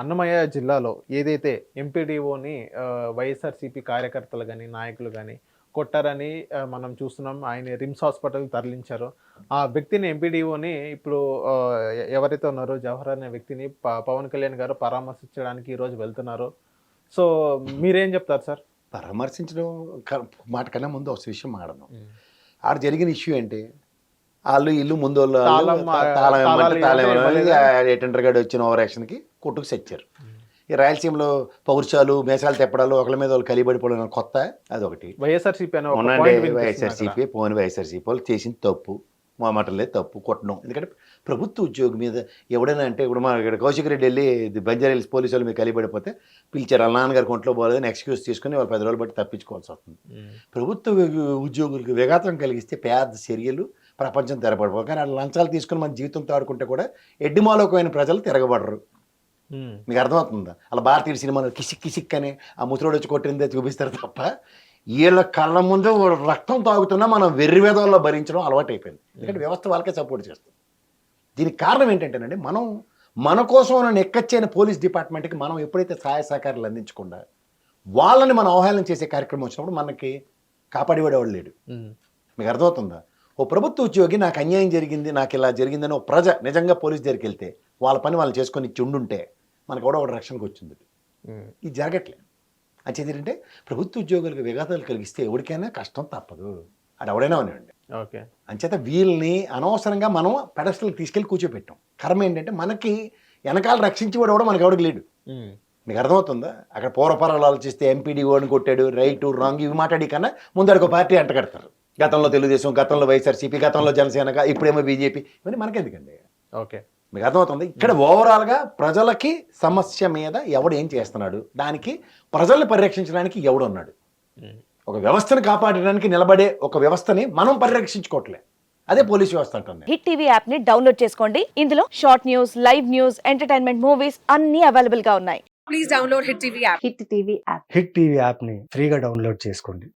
అన్నమయ్య జిల్లాలో ఏదైతే ఎంపీడీఓని వైఎస్ఆర్సీపీ కార్యకర్తలు కానీ నాయకులు కానీ కొట్టారని మనం చూస్తున్నాం. ఆయన రిమ్స్ హాస్పిటల్ తరలించారు. ఆ వ్యక్తిని ఎంపీడీఓని ఇప్పుడు ఎవరైతే ఉన్నారో జవహర్ అనే వ్యక్తిని పవన్ కళ్యాణ్ గారు పరామర్శించడానికి ఈరోజు వెళ్తున్నారు. సో మీరేం చెప్తారు సార్? పరామర్శించడం మాట కన్నా ముందు ఒక విషయం మాడదాం ఆడ జరిగిన ఇష్యూ ఏంటి? వాళ్ళు ఇల్లు ముందు వాళ్ళు తాళం, తా- తాళం తాళాలు ఇవ్వమంటే తాళం ఇవ్వలేదు, ఇవ్వలేదు. ఇవ్వలేదు. ఆ టెండర్ గార్డ్ వచ్చిన ఓవర్ యాక్షన్కి కొట్టుకు సెచ్చారు ఈ రాయలసీమలో పౌరుషాలు మేసాలు తెప్పడాలు ఒకళ్ళ మీద వాళ్ళు కలిబడిపోవడం కొత్త అదొకటి వైఎస్ఆర్సీపీ వైఎస్ఆర్సీపీ పోని వైఎస్ఆర్సీపీ వాళ్ళు చేసిన తప్పు మా మాటలే తప్పు కొట్టడం. ఎందుకంటే ప్రభుత్వ ఉద్యోగి మీద ఎవడైనా అంటే ఇప్పుడు మా ఇక్కడ కౌశిక్ రెడ్డి వెళ్ళి బంజారా హిల్స్ పోలీసు వాళ్ళు మీద కలిపడిపోతే పిలిచారు వాళ్ళ నాన్నగారికి ఒంట్లో పోలేదని ఎక్స్క్యూజ్ తీసుకుని వాళ్ళు పది రోజులు బట్టి తప్పించుకోవాల్సి వస్తుంది. ప్రభుత్వ ఉద్యోగులకు విఘాతం కలిగిస్తే పేద చర్యలు ప్రపంచం తెరపడిపో కానీ వాళ్ళు లంచాలు తీసుకుని మన జీవితంతో ఆడుకుంటే కూడా ఎడ్డిమాలోకమైన ప్రజలు తిరగబడరు. మీకు అర్థమవుతుందా? అలా భారతీయ సినిమాలో కిసిక్ కిసిక్ అని ఆ ముసలోడు వచ్చి కొట్టిందే చూపిస్తారు తప్ప వీళ్ళ కళ్ళ ముందు రక్తం తాగుతున్నా మనం వెర్రి వేదాల్లో భరించడం అలవాటు అయిపోయింది ఎందుకంటే వ్యవస్థ వాళ్ళకే సపోర్ట్ చేస్తుంది. దీనికి కారణం ఏంటంటేనండి మనం మన కోసం నెక్కచ్చైన పోలీస్ డిపార్ట్మెంట్కి మనం ఎప్పుడైతే సహాయ సహకారాలు అందించకుండా వాళ్ళని మనం అవహేళన చేసే కార్యక్రమం వచ్చినప్పుడు మనకి కాపాడేవాడేవాడు లేడు. మీకు అర్థమవుతుందా? ఓ ప్రభుత్వ ఉద్యోగి నాకు అన్యాయం జరిగింది నాకు ఇలా జరిగిందని ఓ ప్రజ నిజంగా పోలీస్ దగ్గరికి వెళ్తే వాళ్ళ పని వాళ్ళు చేసుకొని ఉండుంటే మనకు కూడా ఒక రక్షణకు వచ్చింది. ఇది జరగట్లే అంచేది ఏంటంటే ప్రభుత్వ ఉద్యోగులకు విఘాతాలు కలిగిస్తే ఎవరికైనా కష్టం తప్పదు. అది ఎవడైనా ఉన్నాయండి ఓకే. అంచేత వీళ్ళని అనవసరంగా మనం పెడస్టల్కి తీసుకెళ్ళి కూర్చోపెట్టాం. కర్మ ఏంటంటే మనకి వెనకాల రక్షించేవాడు కూడా మనకి ఎవడికి లేడు. మీకు అర్థమవుతుందా? అక్కడ పూర్వపరాలు ఆలోచిస్తే ఎంపీడీ ఓడిని కొట్టాడు రైట్ రాంగ్ ఇవి మాట్లాడి కన్నా ఒక పార్టీ అంటగడతారు గతంలో తెలుగుదేశం గతంలో వైఎస్ఆర్సీపీ గతంలో జనసేనగా ఇప్పుడేమో బీజేపీ ఇవన్నీ మనకెందుకండి? ఓకే. మీకు అర్థమవుతుంది? ఇక్కడ ఓవరాల్గా ప్రజలకి సమస్య మీద ఎవడు ఏం చేస్తున్నాడు? దానికి ప్రజల్ని పరిరక్షించడానికి ఎవడు ఉన్నాడు? ఉమ్. ఒక వ్యవస్థను కాపాడడానికి నిలబడే ఒక వ్యవస్థని మనం పరిరక్షించుకోవట్లే. అదే పోలీస్ వ్యవస్థ అంటుంది. హిట్ టీవీ యాప్ని డౌన్లోడ్ చేసుకోండి. ఇందులో short news live news entertainment movies అన్ని అవైలబుల్గా ఉన్నాయి. Please download Hit TV app. Hit TV app hit TV యాప్ని ఫ్రీగా డౌన్లోడ్ చేసుకోండి.